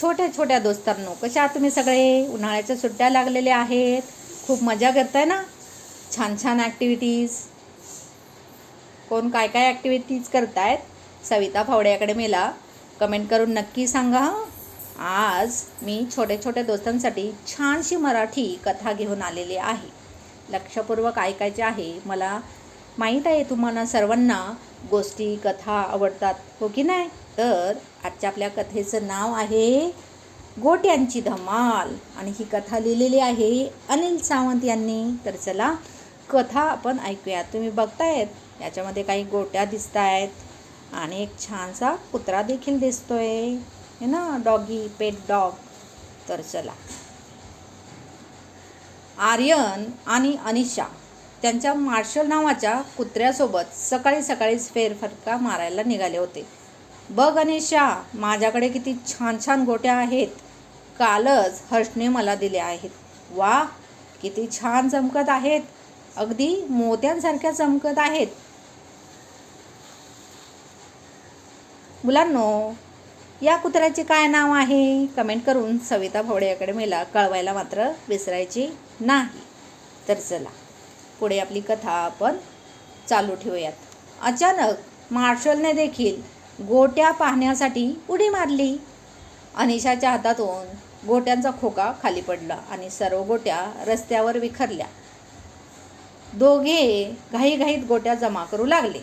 छोट्या छोट्या दोस्तांनो कशा आहात तुम्ही सगळे? उन्हाळ्याच्या सुट्ट्या लागलेल्या आहेत. खूप मजा करताय ना? छान छान ॲक्टिव्हिटीज कोण काय काय ॲक्टिव्हिटीज करतायत? सविता फावडे मेला कमेंट करून नक्की सांगा. आज मी छोट्या छोट्या दोस्तांसाठी छानशी मराठी कथा घेऊन आलेली आहे. लक्षपूर्वक ऐकायचे आहे. मला माहीत आहे तुम्हाला सर्वांना गोष्टी कथा आवडतात. हो की नाही? तर आजच्या आपल्या कथेचं नाव आहे गोट्यांची धमाल. आणि ही कथा लिहिलेली आहे अनिल सावंत यांनी. तर चला कथा आपण ऐकूया तुम्ही बघतायत याच्यामध्ये काही गोट्या दिसत आहेत आणि एक छानसा कुत्रा देखील दिसतोय. आहे ना डॉगी पेट डॉग. तर चला. आर्यन आणि अनिशा त्यांच्या मार्शल नावाच्या कुत्र्यासोबत सकाळी सकाळीच फेरफटका मारायला निघाले होते. बघ अनिशा माझ्याकडे किती छान छान गोट्या आहेत. कालच हर्षने मला दिल्या आहेत. वा किती छान चमकत आहेत. अगदी मोत्यांसारख्या चमकत आहेत. मुलांनो या कुत्र्याचे काय नाव आहे? कमेंट करून सविता भवडे अकॅडमीला कळवायला मात्र विसरायची नाही. तर चला पुढे आपली कथा आपण चालू ठेवूयात. अचानक मार्शलने देखील गोट्या पाहण्यासाठी उडी मारली. अनिशाच्या हातातून गोट्यांचा खोका खाली पडला आणि सर्व गोट्या रस्त्यावर विखरल्या. दोघे घाईघाईत गोट्या जमा करू लागले.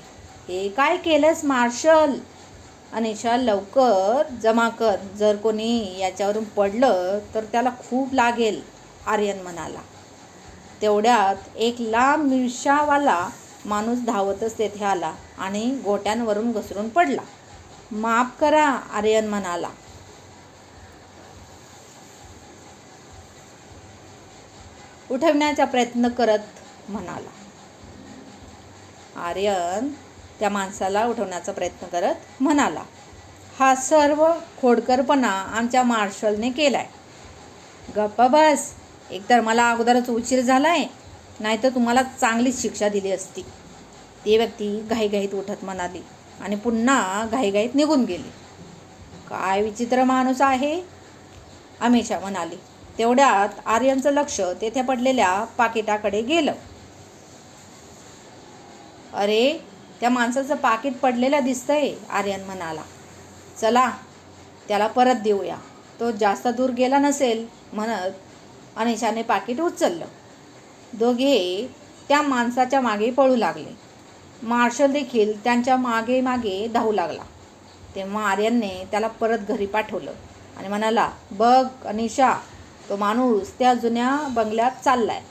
हे काय केलंस मार्शल? अनिशा लवकर जमा कर. जर कोणी याच्यावरून पडलं तर त्याला खूप लागेल आर्यन म्हणाला. तेवढ्यात एक लांब मिरशावाला माणूस धावतच तेथे आला आणि गोट्यांवरून घसरून पडला. माफ करा आर्यन म्हणाला. उठवण्याचा प्रयत्न करत म्हणाला. आर्यन त्या माणसाला उठवण्याचा प्रयत्न करत म्हणाला हा सर्व खोडकरपणा आमच्या मार्शलने केलाय. गप्पा बस एकतर मला अगोदरच उशीर झालाय नाहीतर तुम्हाला चांगलीच शिक्षा दिली असती. ती व्यक्ती घाईघाईत उठत म्हणाली. आणि पुन्हा घाईघाईत निघून गेली. काय विचित्र माणूस आहे? अमिषा म्हणाली. तेवढ्यात आर्यनचं लक्ष तेथे पडलेल्या पाकिटाकडे गेलं. अरे त्या माणसाचं पाकिट पडलेलं दिसतंय आर्यन म्हणाला. चला त्याला परत देऊया. तो जास्त दूर गेला नसेल म्हणत अनिशाने पाकिट उचललं. दोघे त्या माणसाच्या मागे पळू लागले. मार्शल देखील त्यांच्या मागे मागे धावू लागला. तेव्हा आर्यनने त्याला परत घरी पाठवलं आणि म्हणाला बघ अनिशा तो माणूस त्या जुन्या बंगल्यात चाललाय.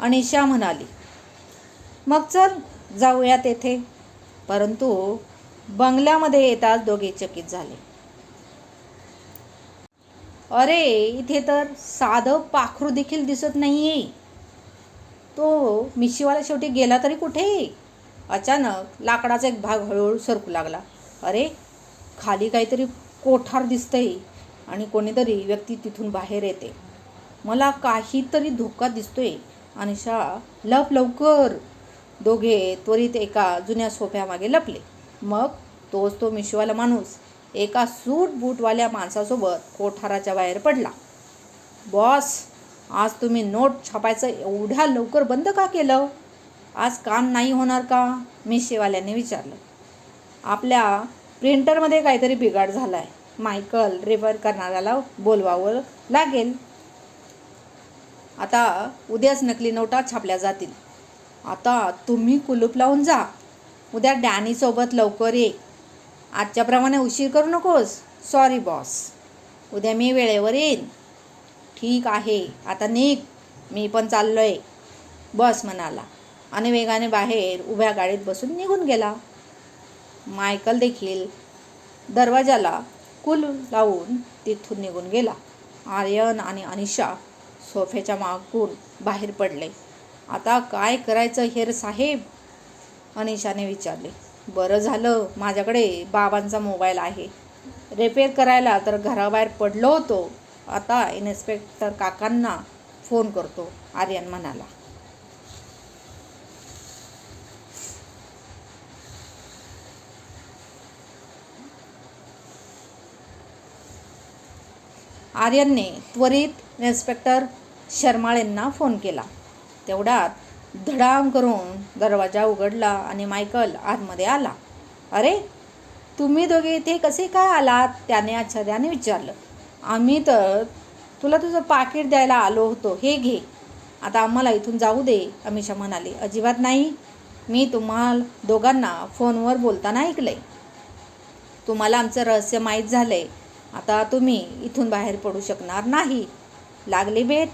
अनिशा म्हणाली मग चल जाऊया तेथे परंतु बंगल्यामध्ये येताच दोघे चकित झाले. अरे इथे तर साधं पाखरू देखील दिसत नाही आहे तो मिशीवाला शेवटी गेला तरी कुठे? अचानक लाकडाचा एक भाग हळूहळू सरकू लागला. अरे खाली काहीतरी कोठार दिसतंय आणि कोणीतरी व्यक्ती तिथून बाहेर येते. मला काहीतरी धोका दिसतोय. अनिशा लप लवकर. दोघे त्वरित एका जुन्या सोफ्यामागे लपले. मग तोच तो मिशवाला माणूस. एका सूट बूटवाल्या माणसासोबत कोठाराच्या बाहेर पडला. बॉस आज तुम्ही नोट छापायचं एवढ्या लवकर बंद का केलं? आज काम नाही होणार का? मिशेवाल्याने विचारलं. आपल्या प्रिंटरमध्ये काहीतरी बिघाड झाला आहे मायकल रिफर करणाऱ्याला बोलवावं लागेल. आता उद्याच नकली नोटा छापल्या जातील. आता तुम्ही कुलूप लावून जा. उद्या डॅनीसोबत लवकर ये. आजच्याप्रमाणे उशीर करू नकोस. सॉरी बॉस उद्या मी वेळेवर येईन. ठीक आहे. आता निघ. मी पण चाललो आहे बॉस म्हणाला. आणि वेगाने बाहेर उभ्या गाडीत बसून निघून गेला. मायकल देखील दरवाजाला कुल लावून तिथून निघून गेला. आर्यन आणि अनिशा सोफ्याच्या मागून बाहेर पडले. आता काय करायचं हेर साहेब? अनिशाने विचारले. बरं झालं माझ्याकडे बाबांचा मोबाईल आहे. रिपेअर करायला तर घराबाहेर पडलो होतो. आता इन्स्पेक्टर काकांना फोन करतो आर्यन म्हणाला. आर्यनने त्वरित इन्स्पेक्टर शर्माळेंना फोन केला. तेवढ्यात धडाम करून दरवाजा उघडला आणि मायकल आतमध्ये आला. अरे तुम्ही दोघे इथे कसे काय आलात? त्याने आश्चर्याने विचारलं. आम्ही तर तुला तुझं पाकिट द्यायला आलो होतो. हे घे. आता आम्हाला इथून जाऊ दे अमिषा म्हणाली. अजिबात नाही. मी तुम्हाला दोघांना फोनवर बोलताना ऐकलंय. तुम्हाला आमचं रहस्य माहीत झालंय. आता तुम्ही इथून बाहेर पडू शकणार नाही. लागली भेट?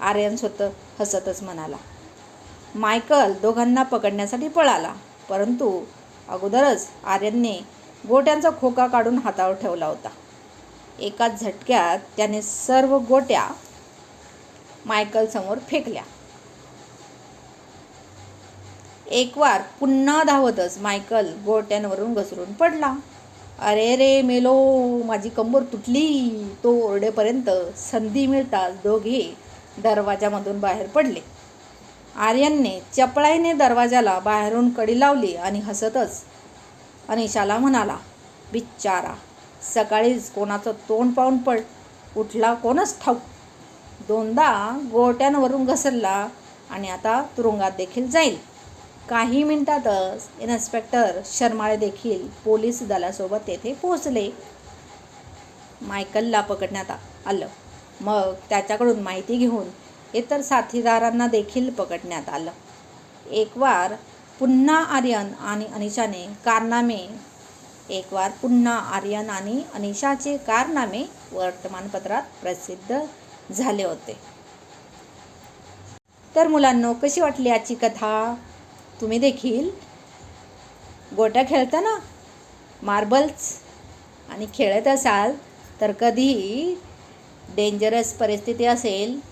आर्यन स्वतः हसतच म्हणाला. मायकल दोघांना पकडण्यासाठी पळाला. परंतु अगोदरच आर्यनने गोट्यांचा खोका काढून हातावर ठेवला होता. एकाच झटक्यात त्याने सर्व गोट्या मायकल समोर फेकल्या. एक वार पुन्हा धावतच मायकल गोट्यांवरून घसरून पडला. अरे रे मेलो माझी कंबर तुटली. तो ओरडेपर्यंत संधी मिळताच दोघे दरवाजामधून बाहेर पडले. आर्यनने चपळाईने दरवाजाला बाहेरून कडी लावली आणि हसतच अनिशाला म्हणाला बिच्चारा सकाळीच कोणाचं तोंड पाहून पड. उठला कोणच ठाऊक. दोनदा गोट्यांवरून घसरला आणि आता तुरुंगात देखील जाईल. काही मिनिटातच इन्स्पेक्टर शर्माळे देखील पोलीस दलासोबत तेथे पोहोचले. मायकलला पकडण्यात आलं. मग त्याच्याकडून माहिती घेऊन इतर साथीदारांना देखील पकडण्यात आलं. एक वार पुन्हा आर्यन आणि अनिशाने कारनामे एक वार पुन्हा आर्यन आणि अनिशाचे कारनामे वर्तमानपत्रात प्रसिद्ध झाले होते. तर मुलांनो कशी वाटली याची कथा? तुम्ही देखील? गोट्या खेळता ना? मार्बल्स? आणि खेळत असाल तर कधीही डेंजरस परिस्थिती असेल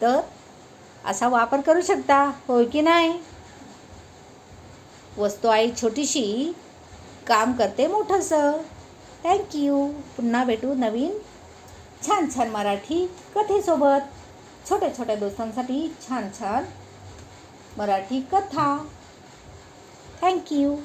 तर असा वापर करू शकता होय की नाही? वस्तू आई छोटीशी काम करते मोठंसं थँक्यू पुन्हा भेटू नवीन छान छान मराठी कथेसोबत. छोट्या छोट्या दोस्तांसाठी छान छान मराठी कथा. थँक्यू